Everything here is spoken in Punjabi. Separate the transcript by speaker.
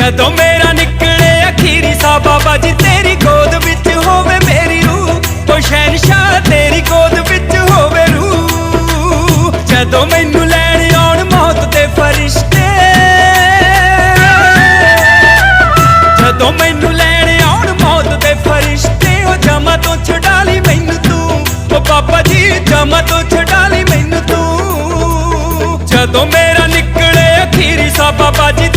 Speaker 1: ਜਦੋਂ ਮੇਰਾ ਨਿਕਲੇ ਅਖੀਰੀ ਸਾ ਬਾਬਾ ਜੀ ਤੇਰੀ ਗੋਦ ਵਿੱਚ ਹੋਵੇ ਮੇਰੀ ਰੂਹ ਓ ਸ਼ਹਿਨशाह ਤੇਰੀ ਗੋਦ ਵਿੱਚ ਹੋਵੇ ਰੂਹ। ਜਦੋਂ ਮੈਨੂੰ ਲੈਣ ਆਉਣ ਮੌਤ ਦੇ ਫਰਿਸ਼ਤੇ, ਜਦੋਂ ਮੈਨੂੰ ਲੈਣ ਆਉਣ ਮੌਤ ਦੇ ਫਰਿਸ਼ਤੇ, ਉਹ ਜਮਾ ਤੋਂ ਛਡਾ ਲਈ ਮੈਨੂੰ ਤੂੰ ਓ ਬਾਬਾ ਜੀ ਜਮਾ ਤੋਂ ਛਡਾ ਲਈ ਮੈਨੂੰ ਤੂੰ। ਜਦੋਂ ਮੇਰਾ ਨਿਕਲੇ ਅਖੀਰੀ ਸਾ ਬਾਬਾ ਜੀ